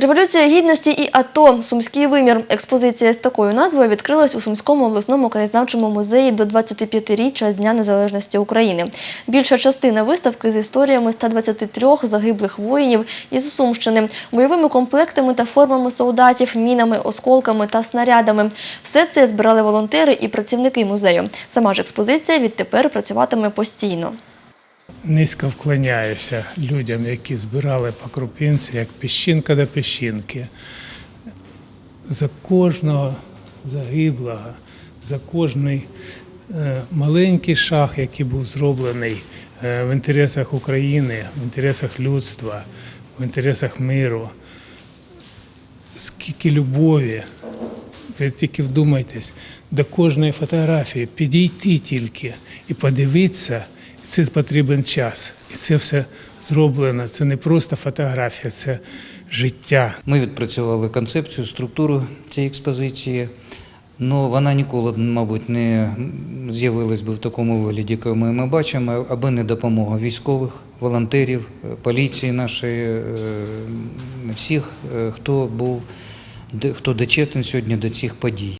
Революція гідності і АТО. Сумський вимір. Експозиція з такою назвою відкрилась у Сумському обласному краєзнавчому музеї до 25-річчя з Дня Незалежності України. Більша частина виставки з історіями 123 загиблих воїнів із Сумщини, бойовими комплектами та формами солдатів, мінами, осколками та снарядами. Все це збирали волонтери і працівники музею. Сама ж експозиція відтепер працюватиме постійно. Низько вклоняюся людям, які збирали по крупинці, як піщинка до піщинки. За кожного загиблого, за кожний е, маленький шаг, який був зроблений е, в інтересах України, в інтересах людства, в інтересах миру. Скільки любові, ви тільки вдумайтесь, до кожної фотографії підійти тільки і подивитися, це потрібен час. І це все зроблено. Це не просто фотографія, це життя. Ми відпрацювали концепцію, структуру цієї експозиції. але вона ніколи мабуть, не з'явилась би в такому вигляді, який ми, бачимо, аби не допомога військових, волонтерів, поліції нашої, е, всіх, е, хто був, хто дочетний сьогодні до цих подій.